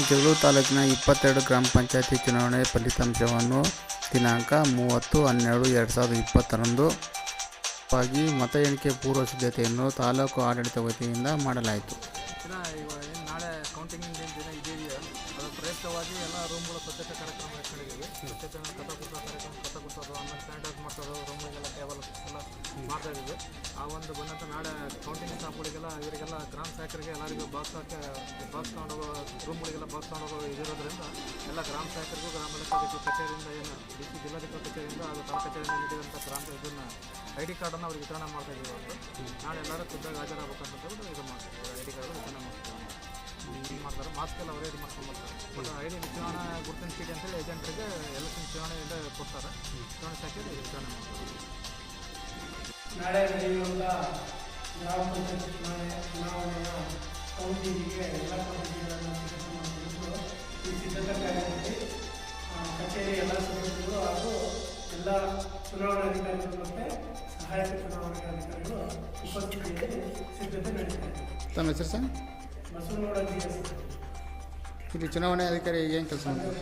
ಜಗಳೂರು ತಾಲೂಕಿನ ಇಪ್ಪತ್ತೆರಡು ಗ್ರಾಮ ಪಂಚಾಯತಿ ಚುನಾವಣೆ ಫಲಿತಾಂಶವನ್ನು ದಿನಾಂಕ ಮೂವತ್ತು ಹನ್ನೆರಡು ಎರಡು ಸಾವಿರದ ಇಪ್ಪತ್ತರಂದು ವಾಗಿ ಮತ ಎಣಿಕೆ ಪೂರ್ವ ಸಿದ್ಧತೆಯನ್ನು ತಾಲೂಕು ಆಡಳಿತ ವತಿಯಿಂದ ಮಾಡಲಾಯಿತು. ಸ್ವಚ್ಛತೆ ಕಾರ್ಯಕ್ರಮ ಆಮೇಲೆ ಸ್ಯಾನಿಟೈಸ್ ಟೇಬಲ್ ಎಲ್ಲ ಮಾಡ್ತಾ ಆ ಒಂದು ಬಂದಂಥ ನಾಳೆ ಕೌಂಟಿಂಗ್ ಸ್ಟಾಫ್ಗಳಿಗೆಲ್ಲ ಇವರಿಗೆಲ್ಲ ಗ್ರಾಮ ಸಹಾಯಕರಿಗೆ ಎಲ್ಲರಿಗೂ ಬಾಕ್ಸ್ ಹಾಕಿ ಬಾಕ್ಸ್ ತೊಗೊಂಡೋಗೋ ರೂಮ್ಗಳಿಗೆಲ್ಲ ಬಾಕ್ಸ್ ತೊಗೊಂಡೋಗೋ ಇದಿರೋದ್ರಿಂದ ಎಲ್ಲ ಗ್ರಾಮ ಸಹಾಯಕರಿಗೂ ಗ್ರಾಮ ಲೆಕ್ಕಾಧಿಕಾರಿ ಕಚೇರಿಯಿಂದ ಏನು ಡಿ ಸಿ ಜಿಲ್ಲಾಧಿಕಾರಿ ಕಚೇರಿಯಿಂದ ಹಾಗೂ ತಾಲೂಕು ಕಚೇರಿಯಿಂದ ನೀಡಿದಂಥ ಗ್ರಾಮ ಇದನ್ನು ಐ ಡಿ ಕಾರ್ಡನ್ನು ಅವ್ರಿಗೆ ವಿತರಣೆ ಮಾಡ್ತಾ ಇದ್ದೀವಿ ಅವರು. ನಾಳೆ ಎಲ್ಲರೂ ಖುದ್ದಾಗಿ ಹಾಜರಾಗಬೇಕಂತ ಇದು ಮಾಡ್ತೀವಿ ಐ ಡಿ ಕಾರ್ಡ್ ವಿತರಣೆ ಮಾಡ್ತೀವಿ ಮಾಡ್ತಾರೆ. ಮಾಸ್ಕ್ ಎಲ್ಲ ಅವರೇ ಇದು ಮಾಡ್ಕೊಂಡು ಬಟ್ ಐ ಡಿ ಚುನಾವಣಾ ಗುರುತಿನ ಚೀಟಿ ಅಂತೇಳಿ ಏಜೆಂಟ್ರಿಗೆ ಎಲೆಕ್ಷನ್ ಚುನಾವಣೆಯಿಂದ ಕೊಡ್ತಾರೆ. ಚುನಾವಣೆ ಶಾಖೆಯಲ್ಲಿ ವಿತರಣೆ ಮಾಡ್ತಾರೆ. ನಾಳೆ ನಡೆಯುವಂಥ ಗ್ರಾಮ ಪಂಚಾಯತ್ ಚುನಾವಣೆ ಚುನಾವಣೆಯ ಕೌಂಟಿಂಗಿಗೆ ಎಲ್ಲ ಪದ್ಧತಿಗಳನ್ನು ಸಿದ್ಧತೆ ಮಾಡಿಕೊಂಡು ಈ ಸಿದ್ಧತಾ ಕಾರ್ಯದಲ್ಲಿ ಕಚೇರಿ ಎಲ್ಲ ಸದಸ್ಯರು ಹಾಗೂ ಎಲ್ಲ ಚುನಾವಣಾಧಿಕಾರಿಗಳು ಮತ್ತು ಸಹಾಯಕ ಚುನಾವಣಾಧಿಕಾರಿಗಳು ಉಪಸ್ಥಿತಿಯಲ್ಲಿ ಸಿದ್ಧತೆ ನಡೀತಾ ಇದೆ. ತಮ್ಮ ಹೆಸರು ಸರ್? Basavanagouda G S. ಇಲ್ಲಿ ಚುನಾವಣೆ ಅಧಿಕಾರಿ ಏನು ಕೆಲಸ ಮಾಡ್ತಾರೆ?